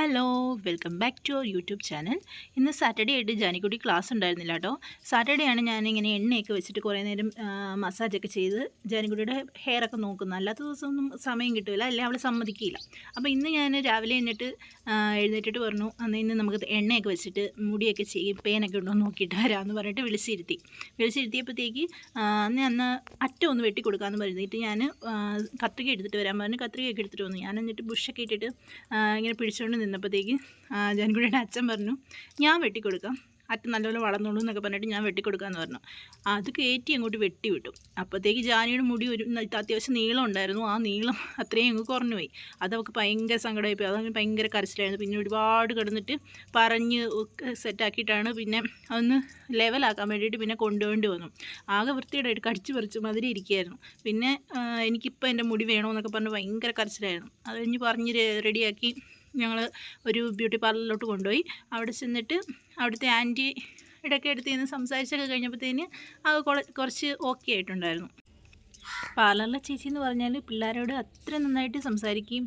Hello welcome back to our YouTube channel ഇന്ന് Saturday ആയിട്ട് Janikutty class ഉണ്ടായിരുന്നില്ല കേട്ടോ സാറ്റർഡേ ആണ് ഞാനിങ്ങനെ എണ്ണയൊക്കെ വെച്ചിട്ട് കുറേ നേരം മസാജൊക്കെ ചെയ്ത് ജാനിക്കുട്ടിയുടെ ഹെയർ ഒക്കെ നോക്കുന്നത്. അല്ലാത്ത ദിവസമൊന്നും സമയം കിട്ടില്ല അല്ലെങ്കിൽ അവൾ സമ്മതിക്കില്ല. അപ്പോൾ ഇന്ന് ഞാൻ രാവിലെ എന്നിട്ട് എഴുന്നേറ്റിട്ട് പറഞ്ഞു അന്ന് ഇന്ന് നമുക്ക് എണ്ണയൊക്കെ വെച്ചിട്ട് മുടിയൊക്കെ ചെയ്യും പേനൊക്കെ ഉണ്ടോ നോക്കിയിട്ട് വരാമെന്ന് പറഞ്ഞിട്ട് വിളിച്ചിരുത്തി. വിളിച്ചിരുത്തിയപ്പോഴത്തേക്ക് അന്ന് അന്ന് അറ്റം ഒന്ന് വെട്ടി കൊടുക്കാമെന്ന് പറഞ്ഞിട്ട് ഞാൻ കത്രിക എടുത്തിട്ട് വരാൻ പറഞ്ഞു. കത്രികയൊക്കെ എടുത്തിട്ട് വന്നു. ഞാൻ എന്നിട്ട് ബുഷൊക്കെ ഇട്ടിട്ട് ഇങ്ങനെ പിടിച്ചുകൊണ്ട് നിന്നപ്പോഴത്തേക്ക് ജാൻകുഴിയുടെ അച്ഛൻ പറഞ്ഞു ഞാൻ വെട്ടിക്കൊടുക്കാം. അറ്റം നല്ലപോലെ വളർന്നോളൂ എന്നൊക്കെ പറഞ്ഞിട്ട് ഞാൻ വെട്ടിക്കൊടുക്കാമെന്ന് പറഞ്ഞു. അത് കയറ്റി അങ്ങോട്ട് വെട്ടി വിട്ടു അപ്പോഴത്തേക്ക് ജാനിയുടെ മുടി ഒരു അത്യാവശ്യം നീളം ഉണ്ടായിരുന്നു. ആ നീളം അത്രയും അങ്ങ് കുറഞ്ഞു പോയി. അത് അവൾക്ക് ഭയങ്കര സങ്കടമായി പോയി. അതങ്ങനെ ഭയങ്കര കരച്ചിലായിരുന്നു. പിന്നെ ഒരുപാട് കിടന്നിട്ട് പറഞ്ഞ് സെറ്റാക്കിയിട്ടാണ് പിന്നെ അതൊന്ന് ലെവലാക്കാൻ വേണ്ടിയിട്ട് പിന്നെ കൊണ്ടുപോകേണ്ടി വന്നു. ആകെ വൃത്തിയുടെ കടിച്ചു പറിച്ച് മതിരി ഇരിക്കുകയായിരുന്നു. പിന്നെ എനിക്കിപ്പോൾ എന്റെ മുടി വേണമെന്നൊക്കെ പറഞ്ഞ് ഭയങ്കര കരച്ചിലായിരുന്നു. അത് കഴിഞ്ഞ് പറഞ്ഞ് റെഡിയാക്കി ഞങ്ങൾ ഒരു ബ്യൂട്ടി പാർലറിലോട്ട് കൊണ്ടുപോയി. അവിടെ ചെന്നിട്ട് അവിടുത്തെ ആന്റി ഇടയ്ക്ക് അടുത്ത് നിന്ന് സംസാരിച്ചൊക്കെ കഴിഞ്ഞപ്പോഴത്തേന് അത് കുറച്ച് ഓക്കെ ആയിട്ടുണ്ടായിരുന്നു. പാർലറിലെ ചേച്ചി എന്ന് പറഞ്ഞാൽ പിള്ളേരോട് അത്ര നന്നായിട്ട് സംസാരിക്കുകയും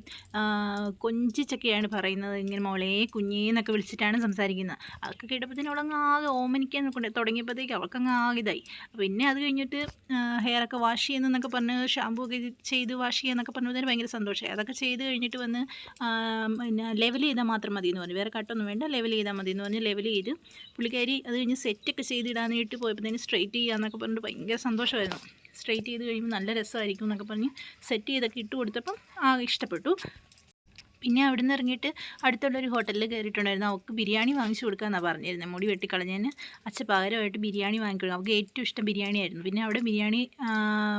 കൊഞ്ചിച്ചൊക്കെയാണ് പറയുന്നത്. ഇങ്ങനെ മോളെ കുഞ്ഞേ എന്നൊക്കെ വിളിച്ചിട്ടാണ് സംസാരിക്കുന്നത്. അതൊക്കെ കേട്ടപ്പോഴത്തേനും അവളങ്ങ് ആകെ ഓമനിക്കാൻ തുടങ്ങിയപ്പോഴത്തേക്ക് അവൾക്കങ്ങ് ആകെ ഇതായി. പിന്നെ അത് കഴിഞ്ഞിട്ട് ഹെയറൊക്കെ വാഷ് ചെയ്യുന്നതെന്നൊക്കെ പറഞ്ഞ് ഷാമ്പൂ ഒക്കെ ചെയ്ത് വാഷ് ചെയ്യാന്നൊക്കെ പറഞ്ഞപ്പോൾ ഭയങ്കര സന്തോഷമായി. അതൊക്കെ ചെയ്ത് കഴിഞ്ഞിട്ട് വന്ന് പിന്നെ ലെവൽ ചെയ്താൽ മാത്രം മതി എന്ന് പറഞ്ഞു. വേറെ കട്ടൊന്നും വേണ്ട. ലെവൽ ചെയ്താൽ മതി എന്ന് പറഞ്ഞ് ലെവൽ ചെയ്ത് പുള്ളിക്കാരി അത് കഴിഞ്ഞ് സെറ്റൊക്കെ ചെയ്തിടാനായിട്ട് പോയപ്പോഴത്തേന് സ്ട്രെയിറ്റ് ചെയ്യുക എന്നൊക്കെ പറഞ്ഞിട്ട് ഭയങ്കര സന്തോഷമായിരുന്നു. സ്ട്രെയിറ്റ് ചെയ്ത് കഴിയുമ്പോൾ നല്ല രസമായിരിക്കും എന്നൊക്കെ പറഞ്ഞ് സെറ്റ് ചെയ്തൊക്കെ ഇട്ട് കൊടുത്തപ്പം ഇഷ്ടപ്പെട്ടു. പിന്നെ അവിടെ നിന്ന് ഇറങ്ങിയിട്ട് അടുത്തുള്ളൊരു ഹോട്ടലിൽ കയറിയിട്ടുണ്ടായിരുന്നു അവൾക്ക് ബിരിയാണി വാങ്ങിച്ചു കൊടുക്കാമെന്നാണ് പറഞ്ഞിരുന്നത് മുടി വെട്ടിക്കളഞ്ഞതിന് അച്ഛ പകരമായിട്ട് ബിരിയാണി വാങ്ങിക്കണം അവൾക്ക് ഏറ്റവും ഇഷ്ടം ബിരിയാണി ആയിരുന്നു പിന്നെ അവിടെ ബിരിയാണി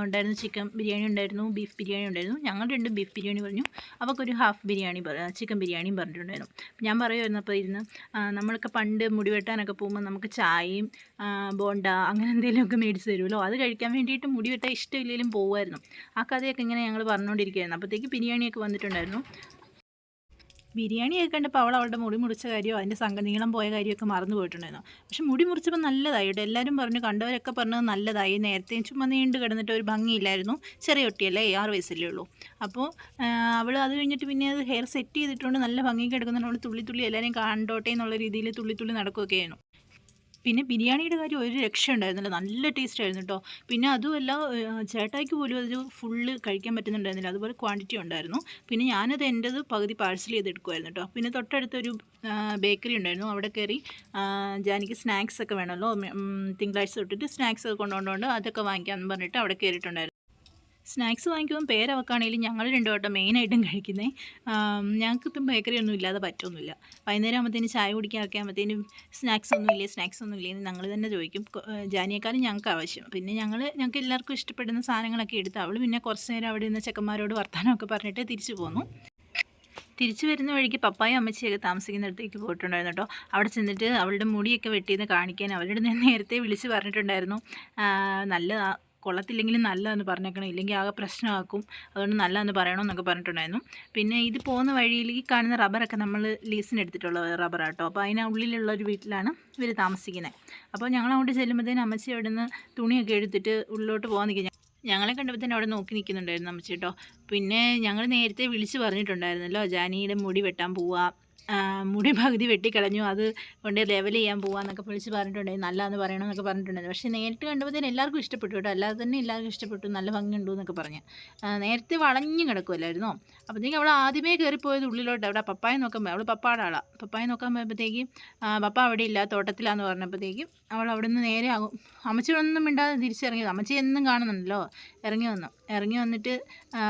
ഉണ്ടായിരുന്നു ചിക്കൻ ബിരിയാണി ഉണ്ടായിരുന്നു ബീഫ് ബിരിയാണി ഉണ്ടായിരുന്നു. ഞങ്ങൾ രണ്ടും ബീഫ് ബിരിയാണി പറഞ്ഞു. അവൾക്കൊരു ഹാഫ് ബിരിയാണി ചിക്കൻ ബിരിയാണിയും പറഞ്ഞിട്ടുണ്ടായിരുന്നു. ഞാൻ പറയുമായിരുന്നു അപ്പോൾ ഇരുന്ന് നമ്മളൊക്കെ പണ്ട് മുടി വെട്ടാനൊക്കെ പോകുമ്പോൾ നമുക്ക് ചായയും ബോണ്ട അങ്ങനെ എന്തെങ്കിലുമൊക്കെ മേടിച്ച് തരുമല്ലോ. അത് കഴിക്കാൻ വേണ്ടിയിട്ട് മുടി വെട്ടാൻ ഇഷ്ടമില്ലെങ്കിലും പോകുമായിരുന്നു ആ കഥയൊക്കെ ഇങ്ങനെ ഞങ്ങൾ പറഞ്ഞുകൊണ്ടിരിക്കുകയായിരുന്നു അപ്പോഴത്തേക്ക് ബിരിയാണിയൊക്കെ വന്നിട്ടുണ്ടായിരുന്നു. ബിരിയാണിയൊക്കെ കണ്ടപ്പോൾ അവൾ അവളുടെ മുടി മുറിച്ച കാര്യമോ അതിന്റെ സംഘ നീളം പോയ കാര്യമൊക്കെ മറന്നു പോയിട്ടുണ്ടായിരുന്നു. പക്ഷെ മുടി മുറിച്ചപ്പോൾ നല്ലതായി. കേട്ടോ എല്ലാവരും പറഞ്ഞു കണ്ടവരൊക്കെ പറഞ്ഞത് നല്ലതായി. നേരത്തെ ചുമ്മാ നീണ്ട് കിടന്നിട്ട് ഒരു ഭംഗിയില്ലായിരുന്നു. ചെറിയ കുട്ടിയല്ലേ ആറ് വയസ്സല്ലേ ഉള്ളൂ. അപ്പോൾ അവൾ അത് കഴിഞ്ഞിട്ട് പിന്നെ അത് ഹെയർ സെറ്റ് ചെയ്തിട്ടുണ്ട് നല്ല ഭംഗിയൊക്കെ എടുക്കുന്നുണ്ട്. തുള്ളി തുള്ളി എല്ലാവരെയും കണ്ടോട്ടെ എന്നുള്ള രീതിയിൽ തുള്ളി തുള്ളി നടക്കുകയൊക്കെ ആയിരുന്നു പിന്നെ ബിരിയാണിയുടെ കാര്യം ഒരു രക്ഷ ഉണ്ടായിരുന്നില്ല നല്ല ടേസ്റ്റ് ആയിരുന്നു കേട്ടോ പിന്നെ അതുമല്ല ചേട്ടായിക്ക് പോലും അത് ഫുള്ള് കഴിക്കാൻ പറ്റുന്നുണ്ടായിരുന്നില്ല. അതുപോലെ ക്വാണ്ടിറ്റി ഉണ്ടായിരുന്നു. പിന്നെ ഞാനത് എന്റെത് പകുതി പാഴ്സൽ ചെയ്തെടുക്കുമായിരുന്നു കേട്ടോ പിന്നെ തൊട്ടടുത്തൊരു ബേക്കറി ഉണ്ടായിരുന്നു. അവിടെ കയറി ജാനിക്ക് സ്നാക്സ് ഒക്കെ വേണമല്ലോ. തിങ്കളാഴ്ച തൊട്ടിട്ട് സ്നാക്സ് ഒക്കെ കൊണ്ടുകൊണ്ടുകൊണ്ട് അതൊക്കെ വാങ്ങിക്കാമെന്ന് പറഞ്ഞിട്ട് അവിടെ കയറിയിട്ടുണ്ടായിരുന്നു. സ്നാക്സ് വാങ്ങിക്കുമ്പോൾ പേരവക്കാണെങ്കിലും ഞങ്ങൾ രണ്ടു വട്ടം മെയിനായിട്ടും കഴിക്കുന്നത് ഞങ്ങൾക്കിപ്പം ബേക്കറി ഒന്നും ഇല്ലാതെ പറ്റൊന്നുമില്ല. വൈകുന്നേരം ആകുമ്പോഴത്തേനും ചായ കുടിക്കാനൊക്കെ ആകുമ്പോഴത്തേനും സ്നാക്സ് ഒന്നും ഇല്ലേ സ്നാക്സ് ഒന്നും ഇല്ലേ എന്ന് ഞങ്ങൾ തന്നെ ചോദിക്കും. ജാനിയേക്കാളും ഞങ്ങൾക്ക് ആവശ്യം. പിന്നെ ഞങ്ങൾ ഞങ്ങൾക്ക് എല്ലാവർക്കും ഇഷ്ടപ്പെടുന്ന സാധനങ്ങളൊക്കെ എടുത്ത് അവൾ പിന്നെ കുറച്ച് നേരം അവിടെ നിന്ന് ചെക്കന്മാരോട് വർത്തമാനമൊക്കെ പറഞ്ഞിട്ട് തിരിച്ചു പോന്നു. തിരിച്ചു വരുന്ന വഴിക്ക് പപ്പായും അമ്മച്ചിയൊക്കെ താമസിക്കുന്നിടത്തേക്ക് പോയിട്ടുണ്ടായിരുന്നു കേട്ടോ. അവിടെ ചെന്നിട്ട് അവളുടെ മുടിയൊക്കെ വെട്ടിയെന്ന് കാണിക്കാൻ അവരുടെ നേരത്തെ വിളിച്ച് പറഞ്ഞിട്ടുണ്ടായിരുന്നു. ആ, കൊള്ളത്തില്ലെങ്കിലും നല്ലതെന്ന് പറഞ്ഞേക്കണം. ഇല്ലെങ്കിൽ ആകെ പ്രശ്നമാക്കും. അതുകൊണ്ട് നല്ലതെന്ന് പറയണമെന്നൊക്കെ പറഞ്ഞിട്ടുണ്ടായിരുന്നു. പിന്നെ ഇത് പോകുന്ന വഴിയിൽ ഈ കാണുന്ന റബ്ബറൊക്കെ നമ്മൾ ലീസിന് എടുത്തിട്ടുള്ള റബ്ബറാട്ടോ അപ്പോൾ അതിനുള്ളിലുള്ള ഒരു വീട്ടിലാണ് ഇവർ താമസിക്കുന്നത് അപ്പോൾ ഞങ്ങൾ അങ്ങോട്ട് ചെല്ലുമ്പോഴത്തേനും അമ്മച്ചി അവിടെ നിന്ന് തുണിയൊക്കെ എടുത്തിട്ട് ഉള്ളിലോട്ട് പോകാൻ നിൽക്കുക. ഞങ്ങളെ കണ്ടപ്പോൾ തന്നെ അവിടെ നോക്കി നിൽക്കുന്നുണ്ടായിരുന്നു അമ്മച്ചി കേട്ടോ പിന്നെ ഞങ്ങൾ നേരത്തെ വിളിച്ച് പറഞ്ഞിട്ടുണ്ടായിരുന്നല്ലോ ജാനിയുടെ മുടി വെട്ടാൻ പോവാ മുടി പകുതി വെട്ടിക്കളഞ്ഞു. അത് കൊണ്ട് ലെവൽ ചെയ്യാൻ പോവാന്നൊക്കെ വിളിച്ച് പറഞ്ഞിട്ടുണ്ടായിരുന്നു നല്ലതെന്ന് പറയണമെന്നൊക്കെ പറഞ്ഞിട്ടുണ്ടായിരുന്നു. പക്ഷേ നേരിട്ട് കണ്ടപ്പോൾ എല്ലാവർക്കും ഇഷ്ടപ്പെട്ടു കേട്ടോ. അല്ലാതെ തന്നെ എല്ലാവർക്കും ഇഷ്ടപ്പെട്ടു. നല്ല ഭംഗിയുണ്ടു എന്നൊക്കെ പറഞ്ഞ് നേരത്തെ വളഞ്ഞു കിടക്കുമല്ലായിരുന്നോ അപ്പോഴത്തേക്കും അവൾ ആദ്യമേ കയറിപ്പോയത് ഉള്ളിലോട്ട്. അവിടെ പപ്പായ നോക്കാൻ പോയി. അവൾ പപ്പാടെ ആളാണ് പപ്പായ നോക്കാൻ പോയപ്പോഴത്തേക്കും പപ്പ അവിടെ ഇല്ല തോട്ടത്തിലാന്ന് പറഞ്ഞപ്പോഴത്തേക്കും അവൾ അവിടെ നിന്ന് നേരെ ആകും അമ്മച്ചിയൊന്നും മിണ്ടാതെ തിരിച്ചിറങ്ങി അമ്മച്ചി എന്നും കാണുന്നുണ്ടല്ലോ. ഇറങ്ങി വന്നു. ഇറങ്ങി വന്നിട്ട്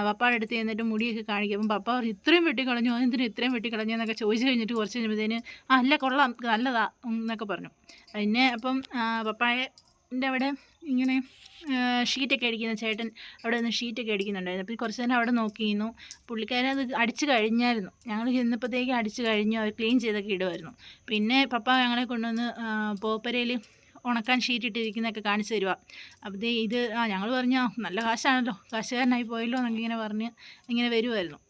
പപ്പയുടെ അടുത്ത് ചെന്നിട്ട് മുടിയൊക്കെ കാണിക്കും. അപ്പം പപ്പ പറഞ്ഞു ഇത്രയും വെട്ടിക്കളഞ്ഞു എന്തിനാ ഇത്രയും വെട്ടിക്കളഞ്ഞു? എന്നൊക്കെ ചോദിച്ചു കഴിഞ്ഞിട്ട് കുറച്ച് കഴിഞ്ഞപ്പോഴത്തേന് ആ അല്ല കൊള്ളാം നല്ലതാ എന്നൊക്കെ പറഞ്ഞു. പിന്നെ അപ്പം പപ്പായന്റെ അവിടെ ഇങ്ങനെ ഷീറ്റൊക്കെ അടിക്കുന്ന ചേട്ടൻ അവിടെ നിന്ന് ഷീറ്റൊക്കെ അടിക്കുന്നുണ്ടായിരുന്നു. അപ്പോൾ കുറച്ച് നേരം അവിടെ നോക്കിയിരുന്നു. പുള്ളിക്കാരൻ അത് അടിച്ച് കഴിഞ്ഞായിരുന്നു. ഞങ്ങൾ ചെന്നപ്പോഴത്തേക്ക് അടിച്ച് കഴിഞ്ഞു അവർ ക്ലീൻ ചെയ്തൊക്കെ ഇടുമായിരുന്നു. പിന്നെ പപ്പ ഞങ്ങളെ കൊണ്ടുവന്ന് പോപ്പരയിൽ ഉണക്കാൻ ഷീറ്റ് ഇട്ടിരിക്കുന്നതൊക്കെ കാണിച്ചു തരുക അപ്പോൾ ഇത് ആ ഞങ്ങൾ പറഞ്ഞു നല്ല കാശാണല്ലോ. കാശുകാരനായി പോയല്ലോ എന്നൊക്കെ പറഞ്ഞ് ഇങ്ങനെ വരുമായിരുന്നു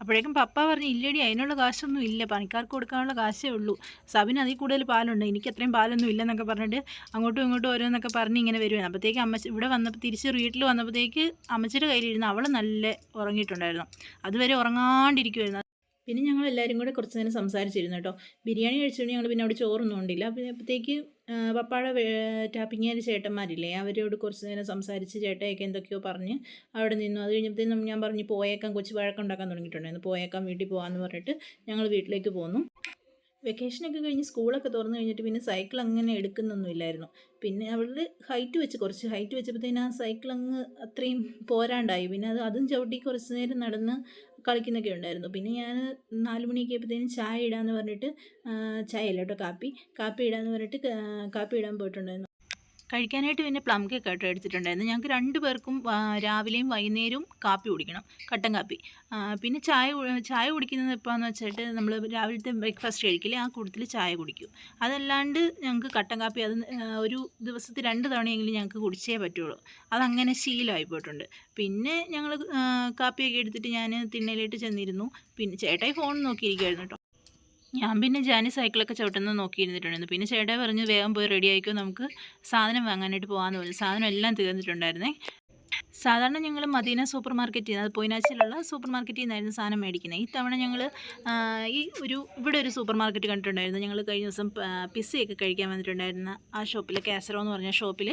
അപ്പോഴേക്കും പപ്പ പറഞ്ഞു ഇല്ലടി അതിനുള്ള കാശൊന്നും ഇല്ല. പണിക്കാർക്ക് കൊടുക്കാനുള്ള കാശേ ഉള്ളൂ. സബിന് അതിൽ കൂടുതൽ പാലുണ്ട്. എനിക്ക് അത്രയും പാലൊന്നും ഇല്ലെന്നൊക്കെ പറഞ്ഞിട്ട് അങ്ങോട്ടും ഇങ്ങോട്ടും ഓരോന്നൊക്കെ പറഞ്ഞ് ഇങ്ങനെ വരുവായിരുന്നു അപ്പോഴത്തേക്ക് അമ്മ ഇവിടെ വന്നപ്പോൾ തിരിച്ച് വീട്ടിൽ വന്നപ്പോഴത്തേക്ക് അമ്മച്ചിയുടെ കയ്യിലിരുന്ന് അവൾ നല്ല ഉറങ്ങിയിട്ടുണ്ടായിരുന്നു. അതുവരെ ഉറങ്ങാണ്ടിരിക്കുമായിരുന്നു പിന്നെ ഞങ്ങൾ എല്ലാവരും കൂടെ കുറച്ച് നേരം സംസാരിച്ചിരുന്നു കേട്ടോ. ബിരിയാണി കഴിച്ചുകൊണ്ട് ഞങ്ങൾ പിന്നെ അവിടെ ചോറൊന്നും ഉണ്ടില്ല അപ്പോഴത്തേക്ക് പപ്പാടെ ടാപ്പിങ്ങേരി ചേട്ടന്മാരില്ലേ അവരോട് കുറച്ച് നേരം സംസാരിച്ച് ചേട്ടയൊക്കെ എന്തൊക്കെയോ പറഞ്ഞ് അവിടെ നിന്നു. അത് കഴിഞ്ഞപ്പോഴത്തേനും ഞാൻ പറഞ്ഞു പോയേക്കാം കൊച്ചു വഴക്കുണ്ടാക്കാൻ തുടങ്ങിയിട്ടുണ്ടായിരുന്നു. പോയേക്കാം വീട്ടിൽ പോകാമെന്ന് പറഞ്ഞിട്ട് ഞങ്ങൾ വീട്ടിലേക്ക് പോന്നു. വെക്കേഷനൊക്കെ കഴിഞ്ഞ് സ്കൂളൊക്കെ തുറന്നു കഴിഞ്ഞിട്ട് പിന്നെ സൈക്കിൾ അങ്ങനെ എടുക്കുന്നൊന്നുമില്ലായിരുന്നു പിന്നെ അവളുടെ ഹൈറ്റ് വെച്ച് കുറച്ച് ഹൈറ്റ് വെച്ചപ്പോഴത്തേന് ആ സൈക്കിൾ അങ്ങ് അത്രയും പോരാണ്ടായി. പിന്നെ അത് അതും ചവിട്ടി കുറച്ച് നേരം നടന്ന് കളിക്കുന്നൊക്കെ ഉണ്ടായിരുന്നു. പിന്നെ ഞാൻ നാല് മണിയൊക്കെ ആയപ്പോഴത്തേനും ചായ ഇടാമെന്ന് പറഞ്ഞിട്ട് ചായ അല്ല കേട്ടോ കാപ്പി. കാപ്പി ഇടാമെന്ന് പറഞ്ഞിട്ട് കാപ്പി ഇടാൻ പോയിട്ടുണ്ടായിരുന്നു. കഴിക്കാനായിട്ട് പിന്നെ പ്ലം കേക്ക് ആയിട്ട് എടുത്തിട്ടുണ്ടായിരുന്നു. ഞങ്ങൾക്ക് രണ്ട് പേർക്കും രാവിലെയും വൈകുന്നേരവും കാപ്പി കുടിക്കണം കട്ടൻ കാപ്പി. പിന്നെ ചായ ചായ കുടിക്കുന്നത് എപ്പോഴാന്ന് വെച്ചിട്ട് നമ്മൾ രാവിലത്തെ ബ്രേക്ക്ഫാസ്റ്റ് കഴിക്കില്ലേ ആ കൂട്ടത്തിൽ ചായ കുടിക്കും. അതല്ലാണ്ട് ഞങ്ങൾക്ക് കട്ടൻ കാപ്പി അത് ഒരു ദിവസത്തിൽ രണ്ട് തവണയെങ്കിലും ഞങ്ങൾക്ക് കുടിച്ചേ പറ്റുള്ളൂ. അതങ്ങനെ ശീലമായി പോയിട്ടുണ്ട്. പിന്നെ ഞങ്ങൾ കാപ്പിയൊക്കെ എടുത്തിട്ട് ഞാൻ തിണ്ണയിലേക്ക് ചെന്നിരുന്നു. പിന്നെ ചേട്ടായി ഫോൺ നോക്കിയിരിക്കുമായിരുന്നു ഞാൻ പിന്നെ ജാനി സൈക്കിളൊക്കെ ചവിട്ടുന്നത് നോക്കിയിരുന്നിട്ടുണ്ടായിരുന്നു. പിന്നെ ചേട്ടാ പറഞ്ഞു വേഗം പോയി റെഡി ആയിക്കോ നമുക്ക് സാധനം വാങ്ങാനായിട്ട് പോകാമെന്ന് പറഞ്ഞു. സാധനം എല്ലാം തീർന്നിട്ടുണ്ടായിരുന്നേ. സാധാരണ ഞങ്ങൾ മദീന സൂപ്പർ മാർക്കറ്റിൽ നിന്ന് അത് പൊയിനാച്ചിലുള്ള സൂപ്പർ മാർക്കറ്റിൽ നിന്നായിരുന്നു സാധനം മേടിക്കുന്നത്. ഈ തവണ ഞങ്ങൾ ഈ ഒരു ഇവിടെ ഒരു സൂപ്പർ മാർക്കറ്റ് കണ്ടിട്ടുണ്ടായിരുന്നു. ഞങ്ങൾ കഴിഞ്ഞ ദിവസം പിസ്സയൊക്കെ കഴിക്കാൻ വന്നിട്ടുണ്ടായിരുന്ന ആ ഷോപ്പിൽ കാസറോ എന്ന് പറഞ്ഞ ഷോപ്പിൽ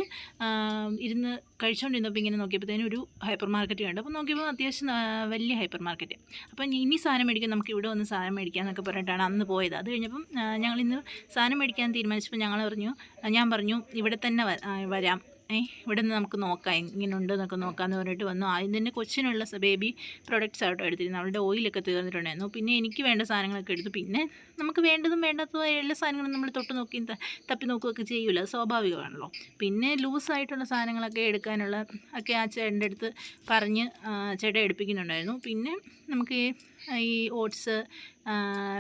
ഇരുന്ന് കഴിച്ചുകൊണ്ടിരുന്നപ്പോൾ ഇങ്ങനെ നോക്കിയപ്പോഴത്തേനും ഒരു ഹൈപ്പർ മാർക്കറ്റ് കണ്ടു. അപ്പോൾ നോക്കിയപ്പോൾ അത്യാവശ്യം വലിയ ഹൈപ്പർ മാർക്കറ്റ് അപ്പം ഇനി സാധനം മേടിക്കാൻ നമുക്ക് ഇവിടെ വന്ന് സാധനം മേടിക്കാമെന്നൊക്കെ പറഞ്ഞിട്ടാണ് അന്ന് പോയത്. അത് കഴിഞ്ഞപ്പം ഞങ്ങൾ ഇന്ന് സാധനം മേടിക്കാൻ തീരുമാനിച്ചപ്പോൾ ഞങ്ങൾ പറഞ്ഞു ഞാൻ പറഞ്ഞു ഇവിടെ തന്നെ വരാം. ഇവിടെ നിന്ന് നമുക്ക് നോക്കാം. ഇങ്ങനെ ഉണ്ട് എന്നൊക്കെ നോക്കാമെന്ന് പറഞ്ഞിട്ട് വന്നു. ആദ്യം തന്നെ കൊച്ചിനുള്ള ബേബി പ്രൊഡക്ട്സ് ആയിട്ടോ എടുത്തിരുന്നു അവളുടെ ഓയിലൊക്കെ തീർന്നിട്ടുണ്ടായിരുന്നു. പിന്നെ എനിക്ക് വേണ്ട സാധനങ്ങളൊക്കെ എടുത്തു. പിന്നെ നമുക്ക് വേണ്ടതും വേണ്ടാത്തതുമായ എല്ലാ സാധനങ്ങളും നമ്മൾ തൊട്ട് നോക്കി തപ്പി നോക്കുകയൊക്കെ ചെയ്യൂല. സ്വാഭാവികമാണല്ലോ. പിന്നെ ലൂസായിട്ടുള്ള സാധനങ്ങളൊക്കെ എടുക്കാനുള്ള ഒക്കെ ആ ചേട്ടന്റെ അടുത്ത് പറഞ്ഞ് ചേട്ടൻ എടുപ്പിക്കുന്നുണ്ടായിരുന്നു. പിന്നെ നമുക്ക് ഈ ഓട്സ്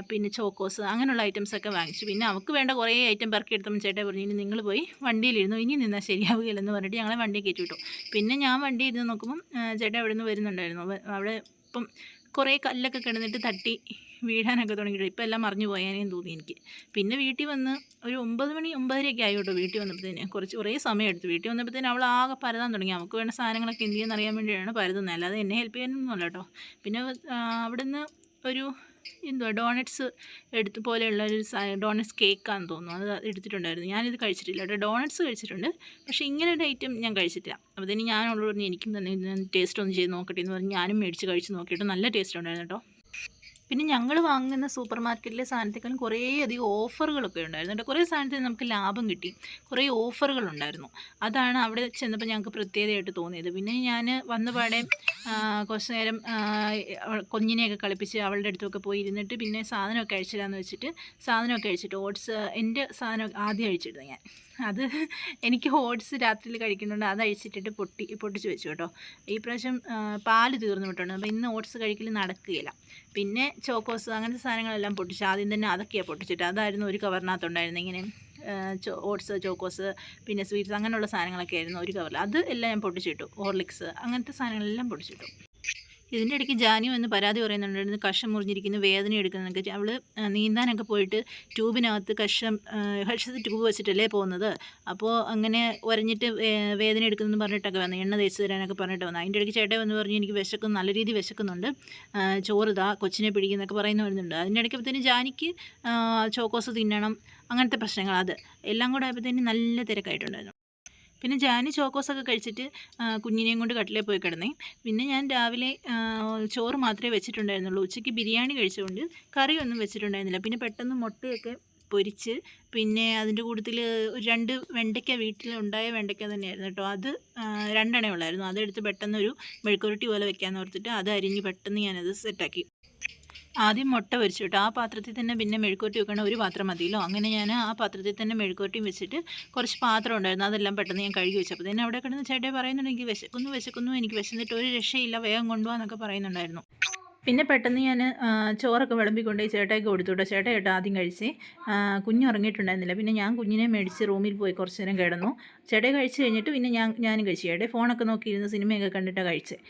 പിന്നെ ചോക്കോസ് അങ്ങനെയുള്ള ഐറ്റംസൊക്കെ വാങ്ങിച്ചു. പിന്നെ അവൾക്ക് വേണ്ട കുറേ ഐറ്റം പെറുക്കി എടുത്തപ്പോൾ ചേട്ടൻ പറഞ്ഞു ഇനി നിങ്ങൾ പോയി വണ്ടിയിലിരുന്നു ഇനി നിന്നാൽ ശരിയാവുകയില്ലെന്ന് പറഞ്ഞിട്ട് ഞങ്ങളെ വണ്ടി കയറ്റി വിട്ടു പിന്നെ ഞാൻ വണ്ടി ഇരുന്ന് നോക്കുമ്പം ചേട്ടാ അവിടെ നിന്ന് വരുന്നുണ്ടായിരുന്നു അവിടെ ഇപ്പം കുറേ കല്ലൊക്കെ കിടന്നിട്ട് തട്ടി വീഴാനൊക്കെ തുടങ്ങിയിട്ട് ഇപ്പം എല്ലാം മറിഞ്ഞു പോയാനേന്ന് തോന്നി എനിക്ക്. പിന്നെ വീട്ടിൽ വന്ന് ഒരു ഒമ്പത് മണി ഒമ്പതരയൊക്കെ ആയി കേട്ടോ വീട്ടിൽ വന്നപ്പോഴത്തേന്. കുറച്ച് കുറേ സമയം എടുത്തു. വീട്ടിൽ വന്നപ്പോഴത്തേന് അവൾ ആകെ പരതാൻ തുടങ്ങി. നമുക്ക് വേണ്ട സാധനങ്ങളൊക്കെ എന്ത് ചെയ്യുന്ന അറിയാൻ വേണ്ടിയാണ് പരതുന്നത്. അല്ലാതെ എന്നെ ഹെൽപ്പ് ചെയ്യാനൊന്നുമല്ല കേട്ടോ. പിന്നെ അവിടുന്ന് ഒരു എന്തുവാ ഡോണറ്റ്സ് എടുത്ത് പോലെയുള്ള ഒരു ഡോണറ്റ്സ് കേക്കാന്ന് തോന്നുന്നു. അത് എടുത്തിട്ടുണ്ടായിരുന്നു. ഞാനിത് കഴിച്ചിട്ടില്ല കേട്ടോ. ഡോണറ്റ്സ് കഴിച്ചിട്ടുണ്ട്. പക്ഷേ ഇങ്ങനെ ഒരു ഐറ്റം ഞാൻ കഴിച്ചിട്ടില്ല. അപ്പോൾ ഇതിന് ഞാൻ അവളോട് എനിക്കും തന്നെ ടേസ്റ്റ് ഒന്ന് ചെയ്ത് നോക്കട്ടെ എന്ന് പറഞ്ഞ് ഞാനും മേടിച്ച് കഴിച്ച് നോക്കിയിട്ട് നല്ല ടേസ്റ്റ് ഉണ്ടായിരുന്നു കേട്ടോ. പിന്നെ ഞങ്ങൾ വാങ്ങുന്ന സൂപ്പർ മാർക്കറ്റിലെ സാധനത്തേക്കാളും കുറേ അധികം ഓഫറുകളൊക്കെ ഉണ്ടായിരുന്നു കുറേ സാധനത്തിന് നമുക്ക് ലാഭം കിട്ടി. കുറേ ഓഫറുകളുണ്ടായിരുന്നു. അതാണ് അവിടെ ചെന്നപ്പോൾ ഞങ്ങൾക്ക് പ്രത്യേകതയായിട്ട് തോന്നിയത്. പിന്നെ ഞാൻ വന്നപാടെ കുറച്ച് നേരം കുഞ്ഞിനെയൊക്കെ കളിപ്പിച്ച് അവളുടെ അടുത്തൊക്കെ പോയി ഇരുന്നിട്ട് പിന്നെ സാധനമൊക്കെ അഴിച്ചിടാന്ന് വെച്ചിട്ട് സാധനമൊക്കെ അഴിച്ചിട്ട് ഓട്സ് എന്റെ സാധനം ആദ്യം അഴിച്ചിടുന്നത് ഞാൻ. അത് എനിക്ക് ഓട്സ് രാത്രിയിൽ കഴിക്കുന്നുണ്ട് അത് അഴിച്ചിട്ടിട്ട് പൊട്ടി പൊട്ടിച്ച് വെച്ചു കേട്ടോ. ഈ പ്രാവശ്യം പാൽ തീർന്നു വിട്ടുണ്ട്. അപ്പോൾ ഇന്ന് ഓട്സ് കഴിക്കൽ നടക്കുകയില്ല. പിന്നെ ചോക്കോസ് അങ്ങനത്തെ സാധനങ്ങളെല്ലാം പൊട്ടിച്ച് ആദ്യം തന്നെ അതൊക്കെയാണ് പൊട്ടിച്ചിട്ട്. അതായിരുന്നു ഒരു കവറിനകത്തുണ്ടായിരുന്നത് ഇങ്ങനെ ഓട്സ് ചോക്കോസ് പിന്നെ സ്വീറ്റ്സ് അങ്ങനെയുള്ള സാധനങ്ങളൊക്കെ ആയിരുന്നു ഒരു കവറിൽ. അത് എല്ലാം ഞാൻ പൊട്ടിച്ചിട്ടു. ഹോർലിക്സ് അങ്ങനത്തെ സാധനങ്ങളെല്ലാം പൊട്ടിച്ചിട്ടു. ഇതിന്റെ ഇടയ്ക്ക് ജാനു എന്ന് പരാതി പറയുന്നുണ്ടായിരുന്നു കഷം മുറിഞ്ഞിരിക്കുന്നു വേദന എടുക്കുന്നതൊക്കെ അവൾ നീന്താനൊക്കെ പോയിട്ട് ട്യൂബിനകത്ത് കഷം കഷത്തിൽ ട്യൂബ് വെച്ചിട്ടല്ലേ പോകുന്നത്? അപ്പോൾ അങ്ങനെ ഉരഞ്ഞിട്ട് വേദന എടുക്കുന്നതെന്ന് പറഞ്ഞിട്ടൊക്കെ വന്നു. എണ്ണ തേച്ച് തരാനൊക്കെ പറഞ്ഞിട്ട് വന്നു. അതിന്റെ ഇടയ്ക്ക് ചേട്ടൻ വന്ന് പറഞ്ഞ് എനിക്ക് വിശക്കും നല്ല രീതിയിൽ വിശക്കുന്നുണ്ട്. ചോറുതാ കൊച്ചിനെ പിടിക്കുന്നൊക്കെ പറയുന്ന വരുന്നുണ്ട്. അതിന്റെ ഇടയ്ക്ക് ജാനിക്ക് ചോക്കോസ് തിന്നണം അങ്ങനത്തെ പ്രശ്നങ്ങൾ അത്. എല്ലാം കൂടെ ആയപ്പോഴത്തേനും നല്ല തിരക്കായിട്ടുണ്ടായിരുന്നു. പിന്നെ ജാനി ചോക്കോസൊക്കെ കഴിച്ചിട്ട് കുഞ്ഞിനെയും കൊണ്ട് കട്ടിലേ പോയി കിടന്നേ. പിന്നെ ഞാൻ രാവിലെ ചോറ് മാത്രമേ വെച്ചിട്ടുണ്ടായിരുന്നുള്ളൂ. ഉച്ചയ്ക്ക് ബിരിയാണി കഴിച്ചുകൊണ്ട് കറിയൊന്നും വെച്ചിട്ടുണ്ടായിരുന്നില്ല. പിന്നെ പെട്ടെന്ന് മുട്ടയൊക്കെ പൊരിച്ച് പിന്നെ അതിന്റെ കൂട്ടത്തിൽ രണ്ട് വെണ്ടയ്ക്ക വീട്ടിലുണ്ടായ വെണ്ടയ്ക്ക തന്നെയായിരുന്നു കേട്ടോ. അത് രണ്ടെണ്ണേ ഉള്ളായിരുന്നു. അതെടുത്ത് പെട്ടെന്ന് ഒരു മെഴുക്കുരുട്ടി പോലെ വെക്കാമെന്ന് ഓർത്തിട്ട് അത് അരിഞ്ഞ് പെട്ടെന്ന് ഞാനത് സെറ്റാക്കി ആദ്യം മുട്ട പൊരിച്ചു കേട്ടോ. ആ പാത്രത്തിൽ തന്നെ പിന്നെ മെഴുക്കുവരട്ടി വെക്കണ ഒരു പാത്രം മതിയല്ലോ. അങ്ങനെ ഞാൻ ആ പാത്രത്തിൽ തന്നെ മെഴുക്കുവരട്ടിയും വെച്ചിട്ട് കുറച്ച് പാത്രം ഉണ്ടായിരുന്നു. അതെല്ലാം പെട്ടെന്ന് ഞാൻ കഴുകി വെച്ചു. അപ്പോൾ തന്നെ അവിടെ കിടന്ന് ചേട്ടയെ പറയുന്നുണ്ട് എനിക്ക് വിശക്കുന്നു വിശക്കുന്നു എനിക്ക് വിശന്നിട്ട് ഒരു രക്ഷയില്ല വേഗം കൊണ്ടുപോകാന്നൊക്കെ പറയുന്നുണ്ടായിരുന്നു. പിന്നെ പെട്ടെന്ന് ഞാൻ ചോറൊക്കെ വിളമ്പിക്കൊണ്ട് ചേട്ടായിക്ക് കൊടുത്തു കേട്ടോ. ചേട്ടാ ചേട്ടാ ആദ്യം കഴിച്ച്. കുഞ്ഞ് ഉറങ്ങിയിട്ടുണ്ടായിരുന്നില്ല. പിന്നെ ഞാൻ കുഞ്ഞിനെ മേടിച്ച് റൂമിൽ പോയി കുറച്ച് നേരം കിടന്നു. ചേട്ടയെ കഴിച്ച് കഴിഞ്ഞിട്ട് പിന്നെ ഞാൻ ഞാനും കഴിച്ചു. ചേട്ടെ ഫോണൊക്കെ നോക്കിയിരുന്ന് സിനിമയൊക്കെ കണ്ടിട്ടാണ് കഴിച്ചത്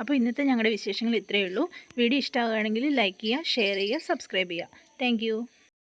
അപ്പോൾ ഇന്നത്തെ ഞങ്ങളുടെ വിശേഷങ്ങൾ ഇത്രയേ ഉള്ളൂ. വീഡിയോ ഇഷ്ടമാകുകയാണെങ്കിൽ ലൈക്ക് ചെയ്യുക ഷെയർ ചെയ്യുക സബ്സ്ക്രൈബ് ചെയ്യുക. താങ്ക്